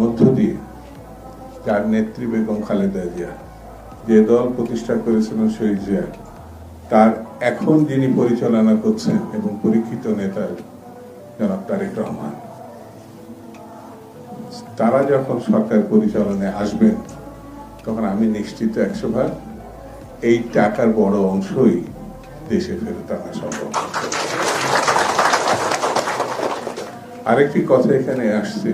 মধ্য দিয়ে যার নেত্রী বেগম খালেদা জিয়া। যে দল প্রতিষ্ঠা করেছিলেন শহীদ জিয়া। তার এখন যিনি পরিচালনা করছেন এবং পরীক্ষিত নেতা জনাব তারেক রহমান। তারা যখন সরকার পরিচালনায় আসবেন, তখন আমি নিশ্চিত একশো ভাগ এই টাকার বড় অংশই দেশে ফেরত আনা সম্ভব। আরেকটি কথা এখানে আসছে।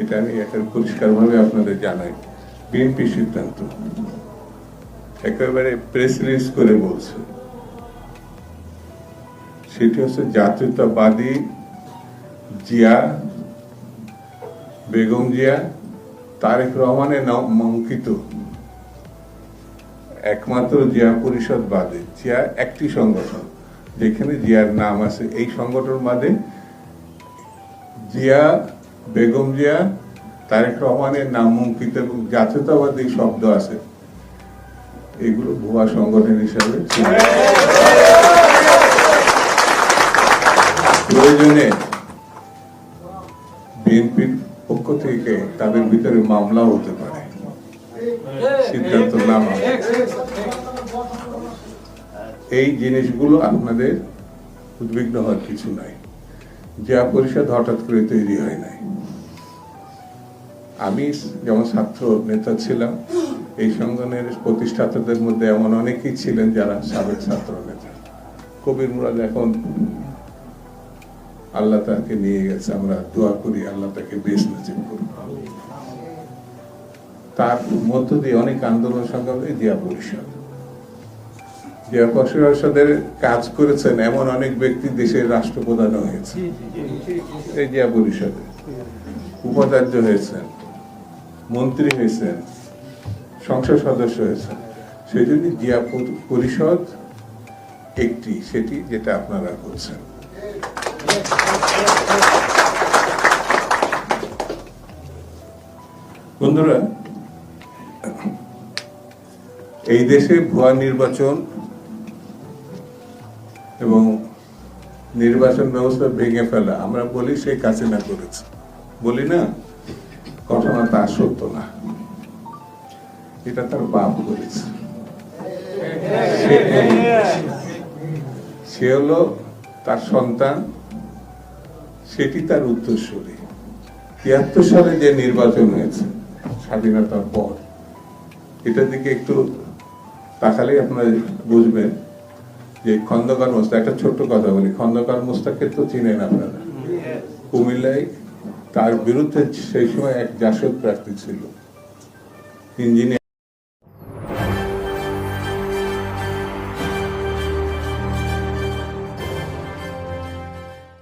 এটা আমি একের পরিষ্কারভাবে আপনাদের জানাই। বিএনপি সিদ্ধান্ত। একেবারে প্রেস রিলিজ করে বলছে। সেটি হচ্ছে জাতীয়তাবাদী জিয়া, বেগম জিয়া, তারেক রহমানের নামাঙ্কিত একমাত্র জিয়া পরিষদ বাদে জিয়া একটি সংগঠন, যেখানে জিয়ার নাম আছে। এই সংগঠন বাদে জিয়া বেগম জিয়া, তারেক রহমানের নাম অঙ্কিত এবং জাতীয়তাবাদী শব্দ আছে। এগুলো ভুয়া সংগঠন হিসাবে প্রয়োজনে বিএনপির পক্ষ থেকে তাদের ভিতরে মামলা হতে পারে। সিদ্ধান্ত না। এই জিনিসগুলো আপনাদের উদ্বিগ্ন হওয়ার কিছু নাই। জিয়া পরিষদ হঠাৎ করে তৈরি হয় নাই। আমি যেমন ছাত্র নেতা ছিলাম, এই সংগঠনের প্রতিষ্ঠাতাদের মধ্যে এমন অনেকেই ছিলেন যারা সাবেক ছাত্র নেতা। কবির মুরাদ এখন আল্লাহ তাকে নিয়ে গেছে, আমরা দোয়া করি আল্লাহ তাকে বেশ নজিব করুন। তার মধ্য দিয়ে অনেক আন্দোলন সংগ্রামে জিয়া পরিষদ। জিয়া পরিষদের কাজ করেছেন এমন অনেক ব্যক্তি দেশের রাষ্ট্রপ্রধান হয়েছে এই জিয়া পরিষদে। উপাচার্য হয়েছেন মন্ত্রী হয়েছেন সংসদ সদস্য হয়েছেন। সেই জন্য জিয়া পরিষদ একটি সেটি যেটা আপনারা করছেন। বন্ধুরা এই দেশে ভুয়া নির্বাচন এবং নির্বাচন ব্যবস্থা ভেঙে ফেলা, আমরা বলি সেই না করেছে। বলি না, ঘটনা তা সত্য না। এটা তার বাপ করেছে। সে- সে হলো তার সন্তান, সেটি তার উত্তরসূরি। তিয়াত্তর সালে যে নির্বাচন হয়েছে, স্বাধীনতার পর, এটার দিকে একটু তাকালেই আপনারা বুঝবেন। যে খন্দকার মোস্তাক একটা ছোট্ট কথা বলি খন্দকার মোস্তাককে তো চিনেন আপনারা? কুমিল্লায় তার বিরুদ্ধে সেই সময় এক জাসদ প্রার্থী ছিল ইঞ্জিনিয়ার।